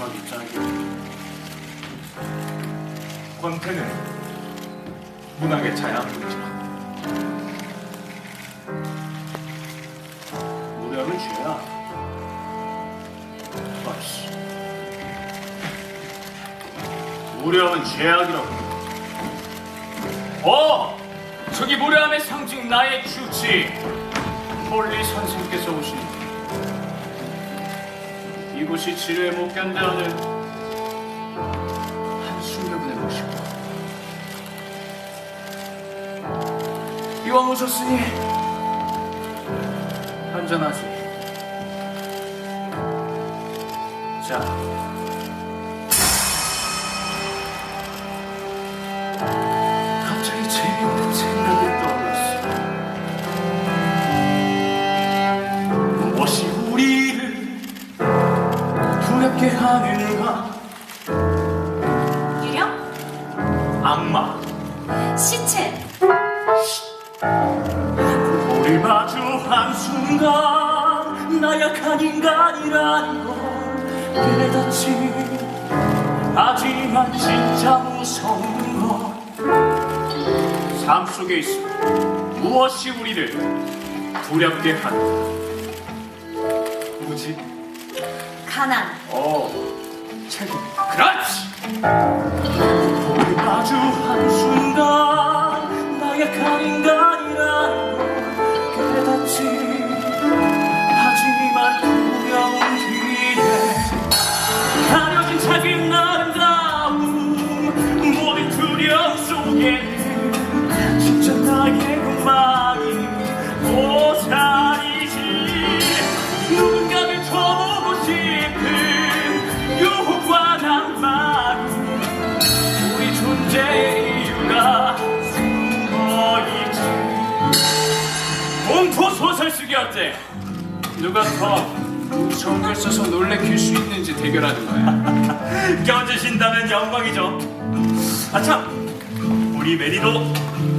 마지막 입장이요. 권태는 문학의 자양분이라 무력은 죄야. 맞지. 무력은 죄악이라고. 어! 저기 무례함의 상징 나의 주지 폴리 선생께서 오시니 이곳이 지뢰에 못 견뎌하는 한 숙녀분의 모시고. 이왕 오셨으니 한잔하지. 자. 갑자기 재밌는 생각이 마주 한 순간 나약한 인간이라는 걸 깨닫지 하지만 진짜 무서운 건삶 속에 있어 무엇이 우리를 두렵게 하는가 뭐지? 가난? 어, 책임. 그렇지. 마주 한 순간 나약한 인간 진짜 나의 것만이 보살이지. 누군가를 쳐보고 싶은 유혹과 낭만 우리 존재의 이유가 숨어있지? 공포 소설 쓰기 어때? 누가 더걸 써서 놀래킬 수 있는지 대결하는 거야. 껴주신다면 영광이죠. 아참 우리 메리도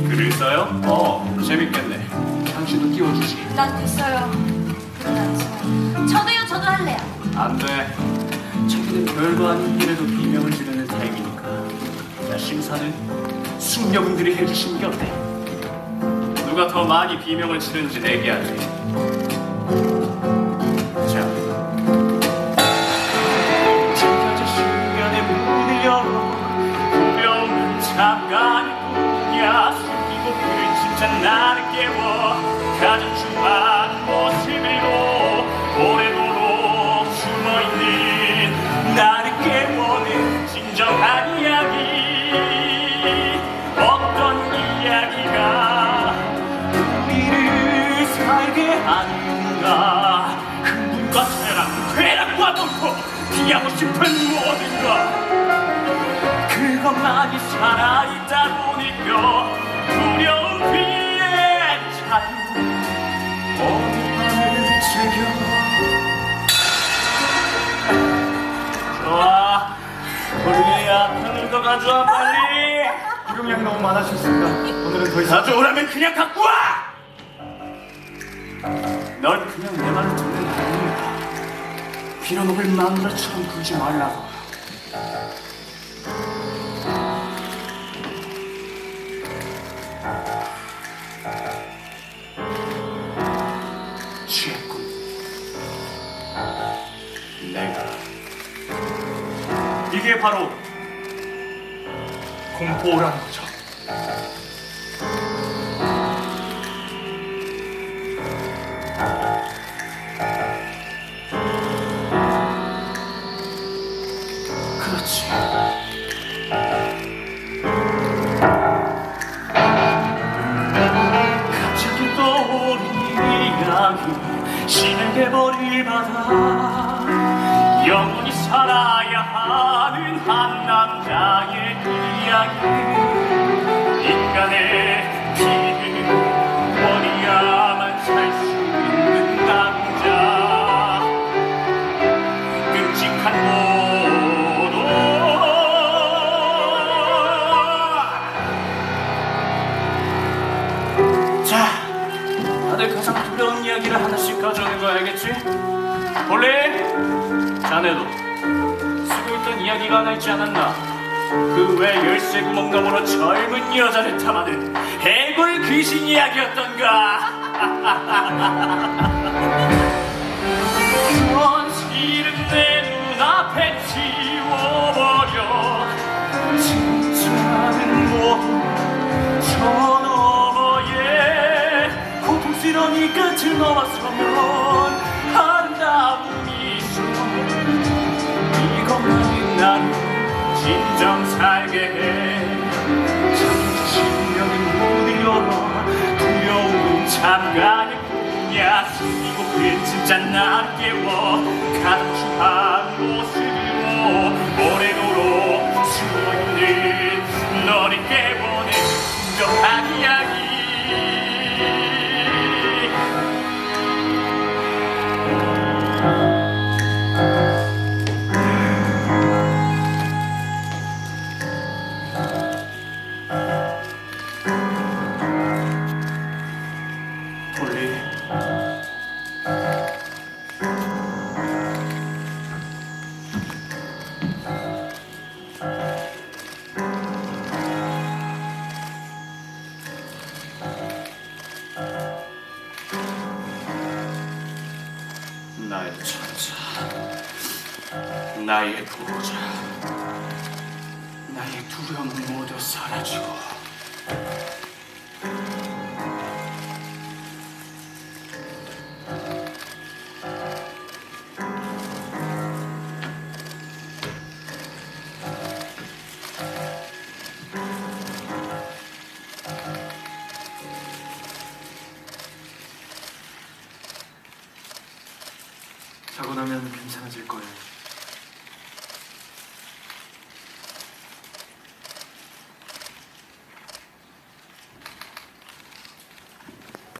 글을 써요? 어 재밌겠네 당신도 끼워주지 난 됐어요. 그건 아니지만. 저도요, 저도 할래요. 안 돼 자기는 별거 아닌 일에도 비명을 지르는 타입이니까 자 심사는 숙녀분들이 해주신 게 어때? 누가 더 많이 비명을 지르는지 내기하지 공포 피하고 싶은 것. 그것만이 살아있다고 느껴 두려운 뒤에 자유 어느 밤을 즐겨. 좋아. 우리야 더 가져와 빨리. 기름량 너무 많아졌습니다. 오늘은 더 이상. 가져오라면 그냥 갖고 와! 널 그냥 내 말을 듣는 아니야 빌어먹을 마누라처럼 굴지 말라고 이게 바로 공포라는 거죠 떠오른 이야기 시들게 버릴 바다. 영원히 살아야 하는 한 남자의 이야기. 인간의 다들 가장 두려운 이야기를 하나씩 가져오는 거 알겠지? 볼리 자네도 쓰고 있던 이야기가 하나 있지 않았나? 그외 열쇠 구멍 너머로 젊은 여자를 탐하는 해골 귀신 이야기였던가 현실은 내 눈앞에 지워버려 이 끝을 넘어서면 아름다운 미소 이것만이 나를 진정 살게 해. 정신력은 문을 열어 두려움은 잠깐의 꿈이야. 숨기고 그 진짜 나 깨워 가득 추한 모습으로 천사. 나의 보호자. 나의 두려움은 모두 사라지고 자고 나면 괜찮아질 거예요.